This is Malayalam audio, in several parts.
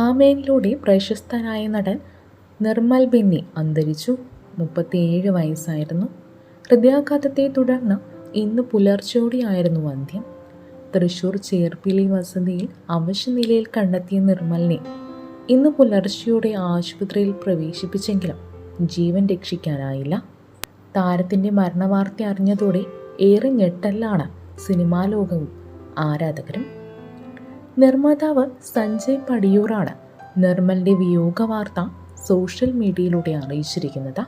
ആമേനിലൂടെ പ്രശസ്തനായ നടൻ നിർമ്മൽ ബിന്നി അന്തരിച്ചു. മുപ്പത്തിയേഴ് വയസ്സായിരുന്നു. ഹൃദയാഘാതത്തെ തുടർന്ന് ഇന്ന് പുലർച്ചോടെയായിരുന്നു അന്ത്യം. തൃശൂർ ചേർപ്പിലി വസതിയിൽ അവശനിലയിൽ കണ്ടെത്തിയ നിർമ്മലിനെ ഇന്ന് പുലർച്ചയോടെ ആശുപത്രിയിൽ പ്രവേശിപ്പിച്ചെങ്കിലും ജീവൻ രക്ഷിക്കാനായില്ല. താരത്തിന്റെ മരണവാർത്ത അറിഞ്ഞതോടെ ഏറെ ഞെട്ടലാണ് സിനിമാ ലോകവും ആരാധകരും നിർമ്മാതാവ് സഞ്ജയ് പടിയൂറാണ് നിർമ്മലിന്റെ വിയോഗ വാർത്ത സോഷ്യൽ മീഡിയയിലൂടെ അറിയിച്ചിരിക്കുന്നത്.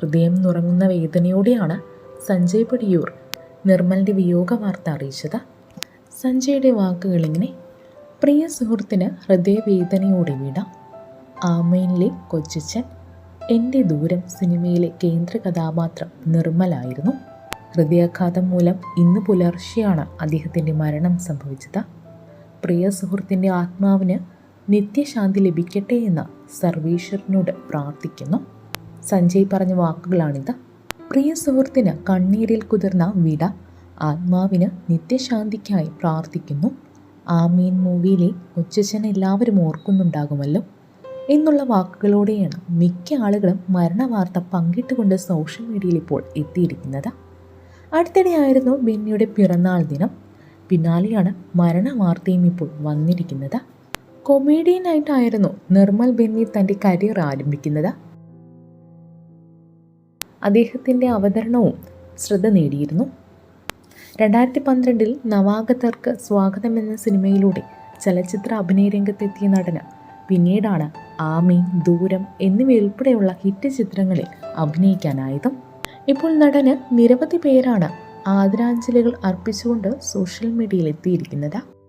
ഹൃദയം നുറങ്ങുന്ന വേദനയോടെയാണ് സഞ്ജയ് പടിയൂർ നിർമ്മലിന്റെ വിയോഗ വാർത്ത അറിയിച്ചത്. സഞ്ജയുടെ വാക്കുകൾ ഇങ്ങനെ പ്രിയ സുഹൃത്തിന് ഹൃദയവേദനയോടെ വിടാം. ആമയിലെ കൊച്ചിച്ചൻ എന്റെ ദൂരം സിനിമയിലെ കേന്ദ്ര കഥാപാത്രം നിർമ്മലായിരുന്നു. ഹൃദയാഘാതം മൂലം ഇന്ന് പുലർച്ചെയാണ് അദ്ദേഹത്തിന്റെ മരണം സംഭവിച്ചത്. പ്രിയ സുഹൃത്തിന്റെ ആത്മാവിന് നിത്യശാന്തി ലഭിക്കട്ടെ എന്ന് സർവീശ്വരനോട് പ്രാർത്ഥിക്കുന്നു. സഞ്ജയ് പറഞ്ഞ വാക്കുകളാണിത്. പ്രിയ സുഹൃത്തിന് കണ്ണീരിൽ കുതിർന്ന വിട ആത്മാവിന് നിത്യശാന്തിക്കായി പ്രാർത്ഥിക്കുന്നു. ആമീൻ മൂവിയിലെ കൊച്ചച്ഛൻ എല്ലാവരും ഓർക്കുന്നുണ്ടാകുമല്ലോ. എന്നുള്ള വാക്കുകളോടെയാണ് മിക്ക ആളുകളും മരണവാർത്ത പങ്കിട്ടുകൊണ്ട് സോഷ്യൽ മീഡിയയിൽ ഇപ്പോൾ എത്തിയിരിക്കുന്നത്. അടുത്തിടെയായിരുന്നു ബെന്നിയുടെ പിറന്നാൾ ദിനം. പിന്നാലെയാണ് മരണവാർത്തയും ഇപ്പോൾ വന്നിരിക്കുന്നത്. കൊമേഡിയനായിട്ടായിരുന്നു നിർമ്മൽ ബെന്നി തന്റെ കരിയർ ആരംഭിക്കുന്നത്. അദ്ദേഹത്തിന്റെ അവതരണവും ശ്രദ്ധ നേടിയിരുന്നു. രണ്ടായിരത്തി പന്ത്രണ്ടിൽ നവാഗതർക്ക് സ്വാഗതം എന്ന സിനിമയിലൂടെ ചലച്ചിത്ര അഭിനയ രംഗത്തെത്തിയ നടന് പിന്നീടാണ് ആമീൻ ദൂരം എന്നിവയുൾപ്പെടെയുള്ള ഹിറ്റ് ചിത്രങ്ങളിൽ അഭിനയിക്കാനായതും. ഇപ്പോൾ നടന് നിരവധി പേരാണ് ആദരാഞ്ജലികൾ അർപ്പിച്ചുകൊണ്ട് സോഷ്യൽ മീഡിയയിൽ എത്തിയിരിക്കുന്നത്.